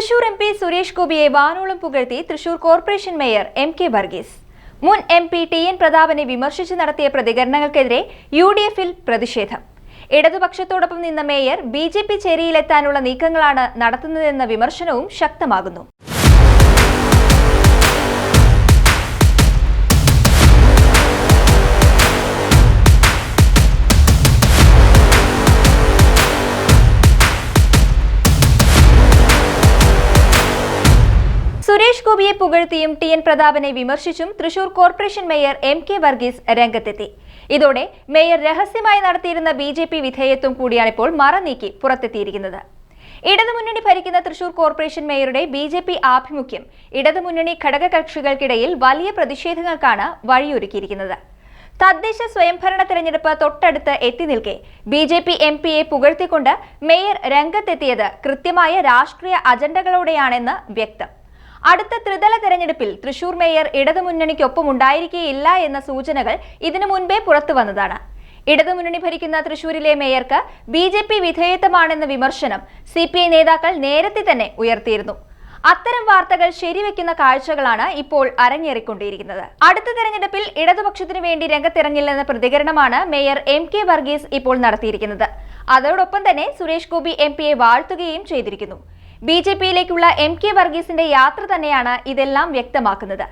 Thrissur M P Suresh ഗോപിയെ വാനോളം പുകഴ്ത്തി Thrissur corporation mayor M K Varghese. മുൻ എം പി ടി എൻ പ്രതാപനെ വിമർശിച്ച് നടത്തിയ പ്രതികരണങ്ങൾക്കെതിരെ യു ഡി എഫിൽ പ്രതിഷേധം. ഇടതുപക്ഷത്തോടൊപ്പം നിന്ന മേയർ ബി ജെ പി ചേരിയിലെത്താനുള്ള നീക്കങ്ങളാണ് നടത്തുന്നതെന്ന വിമർശനവും ശക്തമാകുന്നു. ഗോപിയെ പുകഴ്ത്തിയും ടി എൻ പ്രതാപനെ വിമർശിച്ചും Thrissur corporation mayor M K Varghese രംഗത്തെത്തി. ഇതോടെ മേയർ രഹസ്യമായി നടത്തിയിരുന്ന ബി ജെ പി വിധേയത്വം കൂടിയാണിപ്പോൾ മറനീക്കി പുറത്തെത്തിയിരിക്കുന്നത്. ഇടതുമുന്നണി ഭരിക്കുന്ന തൃശൂർ കോർപ്പറേഷൻ മേയറുടെ ബി ജെ പി ആഭിമുഖ്യം ഇടതുമുന്നണി ഘടകകക്ഷികൾക്കിടയിൽ വലിയ പ്രതിഷേധങ്ങൾക്കാണ് വഴിയൊരുക്കിയിരിക്കുന്നത്. തദ്ദേശ സ്വയംഭരണ തെരഞ്ഞെടുപ്പ് തൊട്ടടുത്ത് എത്തി നിൽക്കെ ബി ജെ പി എം പിയെ പുകഴ്ത്തിക്കൊണ്ട് മേയർ രംഗത്തെത്തിയത് കൃത്യമായ രാഷ്ട്രീയ അജണ്ടകളോടെയാണെന്ന് വ്യക്തം. അടുത്ത ത്രിതല തെരഞ്ഞെടുപ്പിൽ തൃശൂർ മേയർ ഇടതുമുന്നണിക്കൊപ്പം ഉണ്ടായിരിക്കേയില്ല എന്ന സൂചനകൾ ഇതിനു മുൻപേ പുറത്തു വന്നതാണ്. ഇടതുമുന്നണി ഭരിക്കുന്ന തൃശൂരിലെ മേയർക്ക് ബി ജെ പി വിധേയത്വമാണെന്ന വിമർശനം സി പി ഐ നേതാക്കൾ നേരത്തെ തന്നെ ഉയർത്തിയിരുന്നു. അത്തരം വാർത്തകൾ ശരിവെക്കുന്ന കാഴ്ചകളാണ് ഇപ്പോൾ അരങ്ങേറിക്കൊണ്ടിരിക്കുന്നത്. അടുത്ത തെരഞ്ഞെടുപ്പിൽ ഇടതുപക്ഷത്തിനു വേണ്ടി രംഗത്തിറങ്ങില്ലെന്ന പ്രതികരണമാണ് മേയർ എം കെ വർഗീസ് ഇപ്പോൾ നടത്തിയിരിക്കുന്നത്. അതോടൊപ്പം തന്നെ സുരേഷ് ഗോപി എം പിയെ വാഴ്ത്തുകയും ചെയ്തിരിക്കുന്നു. ബി ജെ പിയിലേക്കുള്ള എം കെ വർഗീസിന്റെ യാത്ര തന്നെയാണ് ഇതെല്ലാം വ്യക്തമാക്കുന്നത്.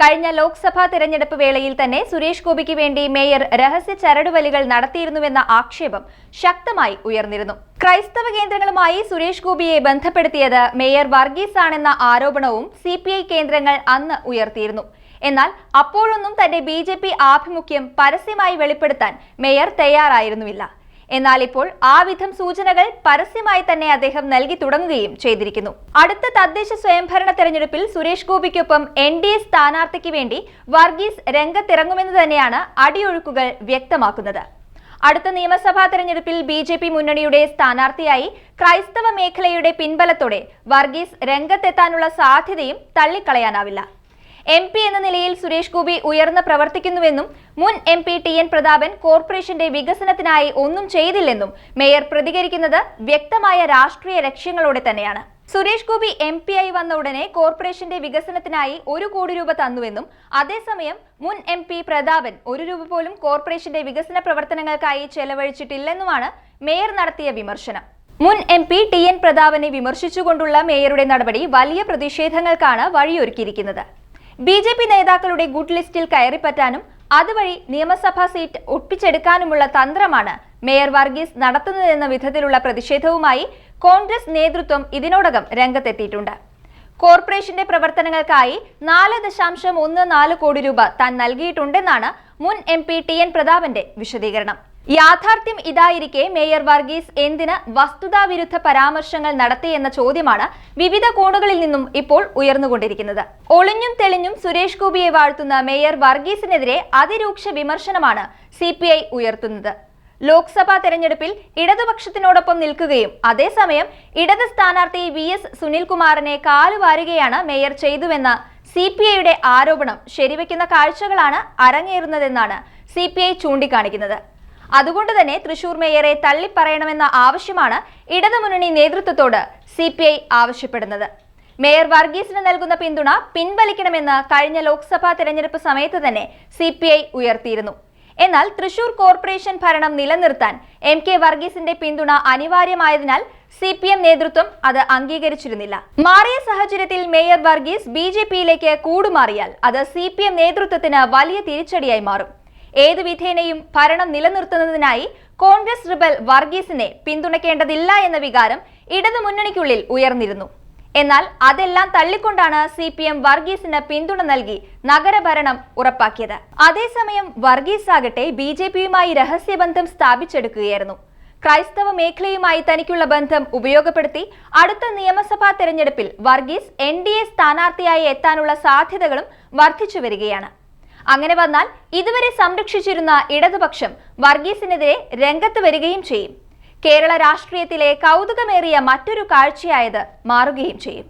കഴിഞ്ഞ ലോക്സഭാ തെരഞ്ഞെടുപ്പ് വേളയിൽ തന്നെ സുരേഷ് ഗോപിക്ക് വേണ്ടി മേയർ രഹസ്യ ചരടുവലികൾ നടത്തിയിരുന്നുവെന്ന ആക്ഷേപം ശക്തമായി ഉയർന്നിരുന്നു. ക്രൈസ്തവ കേന്ദ്രങ്ങളുമായി സുരേഷ് ഗോപിയെ ബന്ധപ്പെടുത്തിയത് മേയർ വർഗീസ് ആണെന്ന ആരോപണവും സി കേന്ദ്രങ്ങൾ അന്ന് ഉയർത്തിയിരുന്നു. എന്നാൽ അപ്പോഴൊന്നും തന്റെ ബി ആഭിമുഖ്യം പരസ്യമായി വെളിപ്പെടുത്താൻ മേയർ തയ്യാറായിരുന്നുമില്ല എന്നാൽ ഇപ്പോൾ ആ വിധം സൂചനകൾ പരസ്യമായി തന്നെ അദ്ദേഹം നൽകി തുടങ്ങുകയും ചെയ്തിരിക്കുന്നു. അടുത്ത തദ്ദേശ സ്വയംഭരണ തെരഞ്ഞെടുപ്പിൽ സുരേഷ് ഗോപിക്കൊപ്പം എൻ ഡി എ സ്ഥാനാർത്ഥിക്ക് വേണ്ടി വർഗീസ് രംഗത്തിറങ്ങുമെന്ന് തന്നെയാണ് അടിയൊഴുക്കുകൾ വ്യക്തമാക്കുന്നത്. അടുത്ത നിയമസഭാ തെരഞ്ഞെടുപ്പിൽ ബി ജെ പി മുന്നണിയുടെ സ്ഥാനാർത്ഥിയായി ക്രൈസ്തവ മേഖലയുടെ പിൻബലത്തോടെ വർഗീസ് രംഗത്തെത്താനുള്ള സാധ്യതയും തള്ളിക്കളയാനാവില്ല. എം പി എന്ന നിലയിൽ സുരേഷ് ഗോപി ഉയർന്ന് പ്രവർത്തിക്കുന്നുവെന്നും മുൻ M P T N Prathapan കോർപ്പറേഷന്റെ വികസനത്തിനായി ഒന്നും ചെയ്തില്ലെന്നും മേയർ പ്രതികരിക്കുന്നത് വ്യക്തമായ രാഷ്ട്രീയ ലക്ഷ്യങ്ങളോടെ തന്നെയാണ്. സുരേഷ് ഗോപി എം പി ആയി വന്ന ഉടനെ കോർപ്പറേഷന്റെ വികസനത്തിനായി ഒരു കോടി രൂപ തന്നുവെന്നും അതേസമയം മുൻ എം പി പ്രതാപൻ ഒരു രൂപ പോലും കോർപ്പറേഷന്റെ വികസന പ്രവർത്തനങ്ങൾക്കായി ചെലവഴിച്ചിട്ടില്ലെന്നുമാണ് മേയർ നടത്തിയ വിമർശനം. മുൻ എം പി ടി എൻ പ്രതാപനെ വിമർശിച്ചുകൊണ്ടുള്ള മേയറുടെ നടപടി വലിയ പ്രതിഷേധങ്ങൾക്കാണ് വഴിയൊരുക്കിയിരിക്കുന്നത്. ബി ജെ പി നേതാക്കളുടെ ഗുഡ് ലിസ്റ്റിൽ കയറിപ്പറ്റാനും അതുവഴി നിയമസഭാ സീറ്റ് ഒപ്പിച്ചെടുക്കാനുമുള്ള തന്ത്രമാണ് മേയർ വർഗീസ് നടത്തുന്നതെന്ന വിധത്തിലുള്ള പ്രതിഷേധവുമായി കോൺഗ്രസ് നേതൃത്വം ഇതിനോടകം രംഗത്തെത്തിയിട്ടുണ്ട്. കോർപ്പറേഷന്റെ പ്രവർത്തനങ്ങൾക്കായി നാല് ദശാംശം ഒന്ന് നാല് കോടി രൂപ താൻ നൽകിയിട്ടുണ്ടെന്നാണ് മുൻ എം പി ടി എൻ പ്രതാപന്റെ വിശദീകരണം. യാഥാർത്ഥ്യം ഇതായിരിക്കെ മേയർ വർഗീസ് എന്തിന് വസ്തുതാവിരുദ്ധ പരാമർശങ്ങൾ നടത്തിയെന്ന ചോദ്യമാണ് വിവിധ കോണുകളിൽ നിന്നും ഇപ്പോൾ ഉയർന്നുകൊണ്ടിരിക്കുന്നത്. ഒളിഞ്ഞും തെളിഞ്ഞും സുരേഷ് ഗോപിയെ വാഴ്ത്തുന്ന മേയർ വർഗീസിനെതിരെ അതിരൂക്ഷ വിമർശനമാണ് സി ഉയർത്തുന്നത്. ലോക്സഭാ തെരഞ്ഞെടുപ്പിൽ ഇടതുപക്ഷത്തിനോടൊപ്പം നിൽക്കുകയും അതേസമയം ഇടത് സ്ഥാനാർത്ഥി വി എസ് സുനിൽകുമാറിനെ കാലുവാരുകയാണ് മേയർ ചെയ്തുവെന്ന സി പി ഐയുടെ ആരോപണം ശരിവെക്കുന്ന കാഴ്ചകളാണ് അരങ്ങേറുന്നതെന്നാണ് സി പി ഐ ചൂണ്ടിക്കാണിക്കുന്നത്. അതുകൊണ്ട് തന്നെ തൃശൂർ മേയറെ തള്ളിപ്പറയണമെന്ന ആവശ്യമാണ് ഇടതുമുന്നണി നേതൃത്വത്തോട് സി ആവശ്യപ്പെടുന്നത്. മേയർ വർഗീസിന് നൽകുന്ന പിന്തുണ പിൻവലിക്കണമെന്ന് കഴിഞ്ഞ ലോക്സഭാ തെരഞ്ഞെടുപ്പ് സമയത്ത് തന്നെ സി ഉയർത്തിയിരുന്നു. എന്നാൽ തൃശൂർ കോർപ്പറേഷൻ ഭരണം നിലനിർത്താൻ എം കെ വർഗീസിന്റെ പിന്തുണ അനിവാര്യമായതിനാൽ സി പി എം നേതൃത്വം അത് അംഗീകരിച്ചിരുന്നില്ല. മാറിയ സാഹചര്യത്തിൽ മേയർ വർഗീസ് ബി ജെ പിയിലേക്ക് കൂടുമാറിയാൽ അത് സി പി എം നേതൃത്വത്തിന് വലിയ തിരിച്ചടിയായി മാറും. ഏതു വിധേനയും ഭരണം നിലനിർത്തുന്നതിനായി കോൺഗ്രസ് റിബൽ വർഗീസിനെ പിന്തുണയ്ക്കേണ്ടതില്ല എന്ന വികാരം ഇടതു മുന്നണിക്കുള്ളിൽ ഉയർന്നിരുന്നു. എന്നാൽ അതെല്ലാം തള്ളിക്കൊണ്ടാണ് സി പി എം വർഗീസിന് പിന്തുണ നൽകി നഗരഭരണം ഉറപ്പാക്കിയത്. അതേസമയം വർഗീസ് ആകട്ടെ ബി ജെ പിയുമായി രഹസ്യബന്ധം സ്ഥാപിച്ചെടുക്കുകയായിരുന്നു. ക്രൈസ്തവ മേഖലയുമായി തനിക്കുള്ള ബന്ധം ഉപയോഗപ്പെടുത്തി അടുത്ത നിയമസഭാ തെരഞ്ഞെടുപ്പിൽ വർഗീസ് എൻ ഡി എ സ്ഥാനാർത്ഥിയായി എത്താനുള്ള സാധ്യതകളും വർദ്ധിച്ചു വരികയാണ് അങ്ങനെ വന്നാൽ ഇതുവരെ സംരക്ഷിച്ചിരുന്ന ഇടതുപക്ഷം വർഗീസിനെതിരെ രംഗത്ത് വരികയും ചെയ്യും. കേരള രാഷ്ട്രീയത്തിലെ കൗതുകമേറിയ മറ്റൊരു കാഴ്ചയായത് മാറുകയും ചെയ്യും.